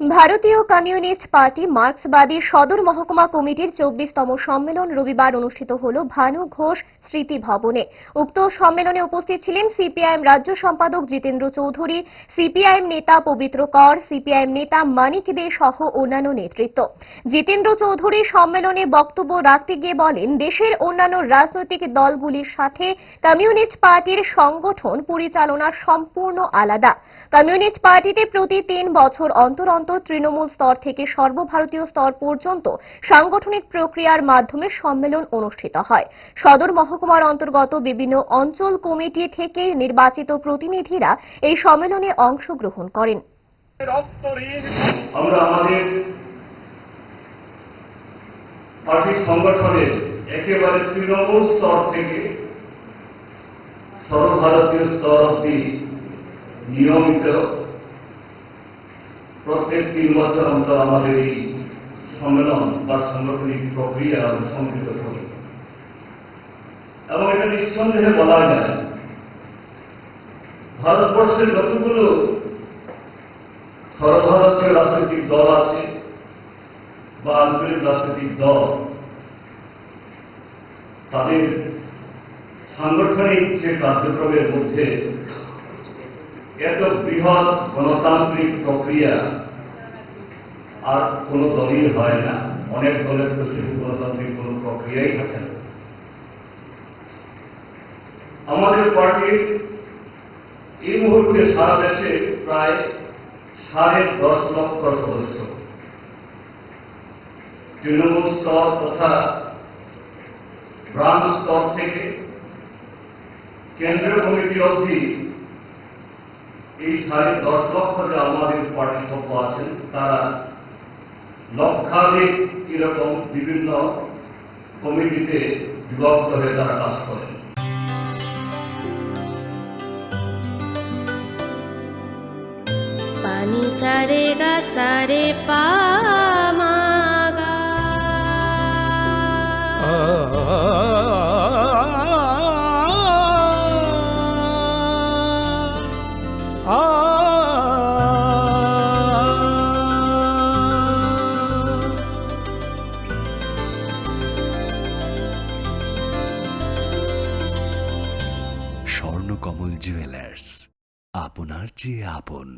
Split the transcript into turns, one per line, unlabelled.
ভারতীয় communist party মার্ক্সবাদী সদর মহকুমা কমিটির চব্বিশতম সম্মেলন রবিবার অনুষ্ঠিত হল ভানু ঘোষ স্মৃতি ভবনে। উক্ত সম্মেলনে উপস্থিত ছিলেন সিপিআইএম রাজ্য সম্পাদক জিতেন্দ্র চৌধুরী, সিপিআইএম নেতা পবিত্র কর, সিপিআইএম নেতা মানিক দে সহ অন্যান্য নেতৃত্ব। জিতেন্দ্র চৌধুরী সম্মেলনে বক্তব্য রাখতে গিয়ে বলেন, দেশের অন্যান্য রাজনৈতিক দলগুলির সাথে কমিউনিস্ট পার্টির সংগঠন পরিচালনা সম্পূর্ণ আলাদা। কমিউনিস্ট পার্টিতে প্রতি তিন বছর অন্তর অন্তর তৃণমূল স্তর থেকে সর্বভারতীয় স্তর পর্যন্ত সাংগঠনিক প্রক্রিয়ার মাধ্যমে সম্মেলন অনুষ্ঠিত হয়। সদর মহকুমার অন্তর্গত বিভিন্ন অঞ্চল কমিটি থেকে নির্বাচিত প্রতিনিধিরা এই সম্মেলনে অংশগ্রহণ করেন।
একেবারে তৃণমূল স্তর থেকে সর্বভারতীয় স্তর অব্দি নিয়মিত প্রত্যেক তিন বছর অন্তর আমাদের এই সম্মেলন বা সাংগঠনিক প্রক্রিয়া সংগঠিত করি। এবং এটা নিঃসন্দেহে বলা যায়, ভারতবর্ষের যতগুলো সর্বভারতীয় রাজনৈতিক দল আছে বা আঞ্চলিক রাজনৈতিক দল, তাদের সাংগঠনিক যে কার্যক্রমের মধ্যে এত বৃহৎ গণতান্ত্রিক প্রক্রিয়া আর কোন দলই হয় না। অনেক দলের তো সেই গণতান্ত্রিক কোন প্রক্রিয়াই থাকে না। আমাদের পার্টির এই মুহূর্তে সারা দেশে প্রায় সাড়ে দশ লক্ষ সদস্য। তৃণমূল স্তর তথা ব্রাঞ্চ স্তর থেকে কেন্দ্রীয় কমিটি অবধি এই সাড়ে দশ লক্ষ যে আমাদের পার্টি সভ্য আছেন তারা লক্ষাধিক এরকম বিভিন্ন কমিটিতে বিভক্ত হয়ে তারা কাজ করেন
পানি সারে গা সারে পামাগা
স্বর্ণকমল জুয়েলার্স আপনার চেয়ে আপন।